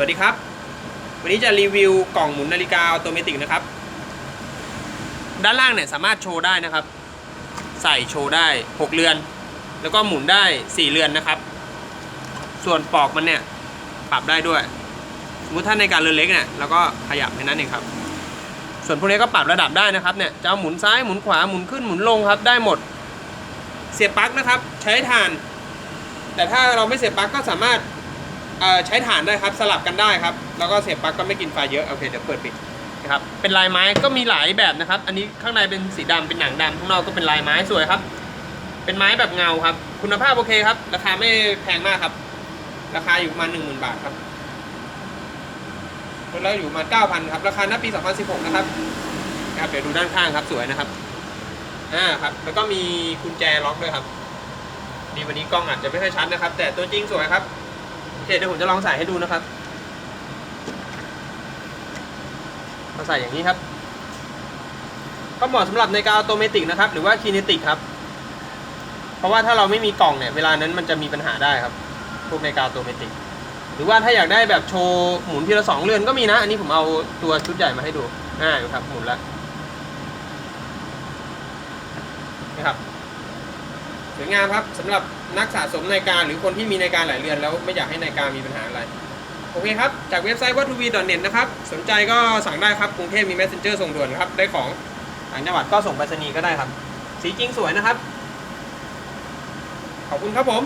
วัสดีครับ วันนี้จะรีวิวกล่องหมุนนาฬิกาอัตโนมัตินะครับ ด้านล่างเนี่ยสามารถโชว์ได้นะครับ ใส่โชว์ได้ 6 เรือน แล้วก็หมุนได้ 4 เรือนนะครับ ส่วนปลอกมันเนี่ยปรับได้ด้วยสมมติถ้าในการเรือนเล็กเนี่ยเราก็ขยับแค่นั้นเองครับ ส่วนพวกนี้ก็ปรับระดับได้นะครับเนี่ยจะเอาหมุนซ้ายหมุนขวาหมุนขึ้นหมุนลงครับได้หมด เสียบปลั๊กนะครับ ใช้ถ่าน แต่ถ้าเราไม่เสียบปลั๊กก็สามารถ เอ่อใช้ถ่านได้ครับสลับกันได้ครับ แล้วก็เสียบปลั๊กก็ไม่กินไฟเยอะโอเคเดี๋ยวเปิดปิดนะครับเป็นลายไม้ก็มีหลายแบบนะครับ อันนี้ข้างในเป็นสีดำเป็นหนังดำข้างนอกก็เป็นลายไม้สวยครับ เป็นไม้แบบเงาครับ คุณภาพโอเคครับ ราคาไม่แพงมากครับ ราคาอยู่ประมาณหนึ่งหมื่นบาทครับลดแล้วอยู่ประมาณเก้าพันครับราคาหน้าปี2016นะครับครับเดี๋ยวดูด้านข้างครับสวยนะครับอ่าครับแล้วก็มีกุญแจล็อกด้วยครับดีวันนี้กล้องอาจจะไม่ค่อยชัดนะครับ แต่ตัวจริงสวยครับ เคเดี๋ยวผมจะลองใส่ให้ดูนะครับเราใส่อย่างนี้ครับ ก็เหมาะสำหรับในการอัตโนมัตินะครับ หรือว่าคีเนติกครับ เพราะว่าถ้าเราไม่มีกล่องเนี่ยเวลานั้นมันจะมีปัญหาได้ครับ พวกในการอัตโนมัติหรือว่าถ้าอยากได้แบบโชว์หมุนทีละสองเรือนก็มีนะ อันนี้ผมเอาตัวชุดใหญ่มาให้ดูอ่าอยู่ครับหมุนแล้วนี่ครับ วยงามครับสำหรับนักสะสมนาฬิกาหรือคนที่มีนาฬิกาหลายเรือนแล้วไม่อยากให้นาฬิกามีปัญหาอะไร โอเคครับ จากเว็บไซต์วัตถุวีดอทเน็ตนะครับ สนใจก็สั่งได้ครับ กรุงเทพมี messenger ส่งด่วนครับ ได้ของต่างจังหวัดก็ส่งไปรษณีย์ก็ได้ครับ สีจริงสวยนะครับ ขอบคุณครับผม